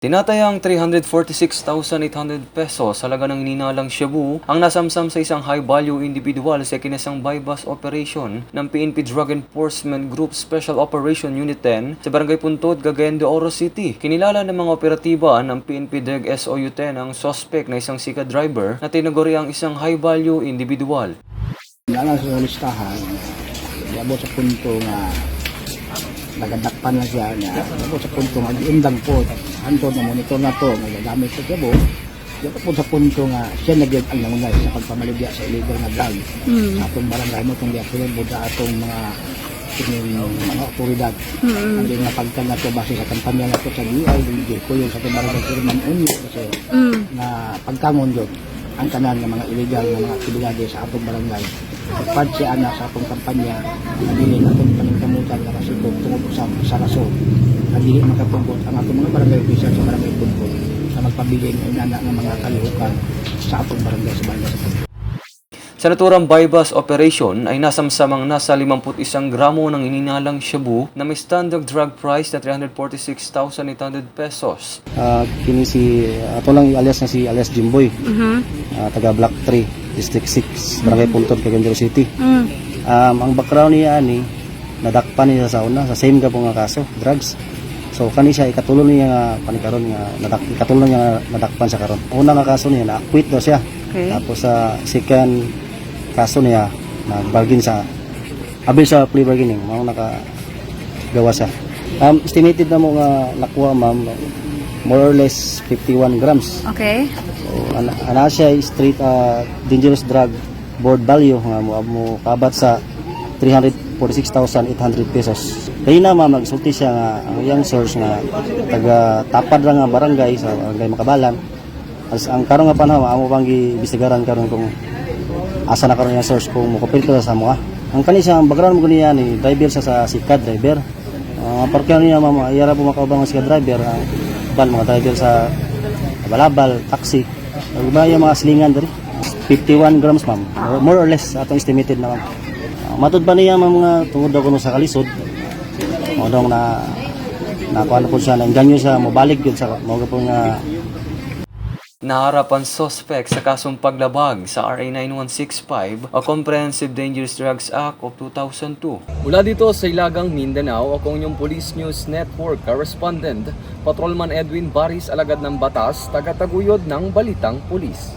Tinatayang 346,800 pesos halaga ng ininalang shabu ang nasamsam sa isang high-value individual sa kinasang bypass operation ng PNP Drug Enforcement Group Special Operation Unit 10 sa Barangay Puntod, Cagayan de Oro City. Kinilala ng mga operatiba ng PNP DEG SOU 10 ang suspect na isang sika driver na tinaguri ang isang high-value individual. Wala sa listahan, sa punto nga nagadakpan na siya nga yabo sa punto nga giundang po hantod na monitor na to nga gagamit sa yabo yabo po sa punto nga siya nagyag ang nangunay sa pagpamaligya sa illegal nga drug sa atong barangay mo itong diakulan mo sa atong mga kining mga otoridad. Ang di nga pagkan na to base sa kampanya na to sa DILG ko yung sa atong barangay Sirman Unyo kasi na pagkangon yun ang tanan ng mga illegal na mga aktibidades sa atong barangay. Pagpad siya ana sa atong kampanya, nabili na atong paningkamutan na kasigog tungkol sa, sa rason. Nabili makapungkot ang atong mga barangay official sa barangay Puntod sa magpabiling inana ng mga kalihukan sa atong barangay sa barangay sa Puntod. Sa naturang bypass operation ay nasamsamang nasa 51 gramo ng ininalang shabu na may standard drug price na 346,800 pesos. Ah, kini si ato lang alias na si alias Jimboy. Ah, taga Block 3, District 6, Barangay Puntod, Cagayan City. Um, ang background niya ani nadakpan niya sa una sa same ka po nga kaso, drugs. So kani siya ikatulo niya nga panikaron nga nadak ikatulo niya nga nadakpan sa karon. Una nga kaso niya na-acquit daw siya. Tapos sa second kaso niya nag-bargain sa abil sa plea bargaining, mao naka gawa siya. Um, estimated na mo nga nakuha ma'am more or less 51 grams. Okay. So, ana, ana siya straight uh, dangerous drug board value nga mo mo kabat sa 346,800 pesos. Kaya na ma'am nagsulti siya nga ang iyang source nga taga tapad ra nga barangay sa barangay Makabalan. As ang karon nga panahon amo pang gibisigaran karon kung asa na karon yung source kung mukapil ko sa mga. Ang kani ang background mo niya ni driver sa sa sikat driver. Uh, parkyan niya ma'am iyara po makaubang sikat driver ang ban mga driver sa balabal, taxi. Iba yung mga silingan diri. 51 grams ma'am. More- or less atong estimated na ma'am. Uh, matud pa niya ma'am nga tungod daw kuno sa kalisod. Mo na na kuan po siya na ganyo siya mobalik yun sa mo po nga Naharap ang suspect sa kasong paglabag sa RA 9165 o Comprehensive Dangerous Drugs Act of 2002. Mula dito sa Ilagang Mindanao, ako yung Police News Network correspondent, Patrolman Edwin Baris Alagad ng Batas, taga-taguyod ng Balitang Pulis.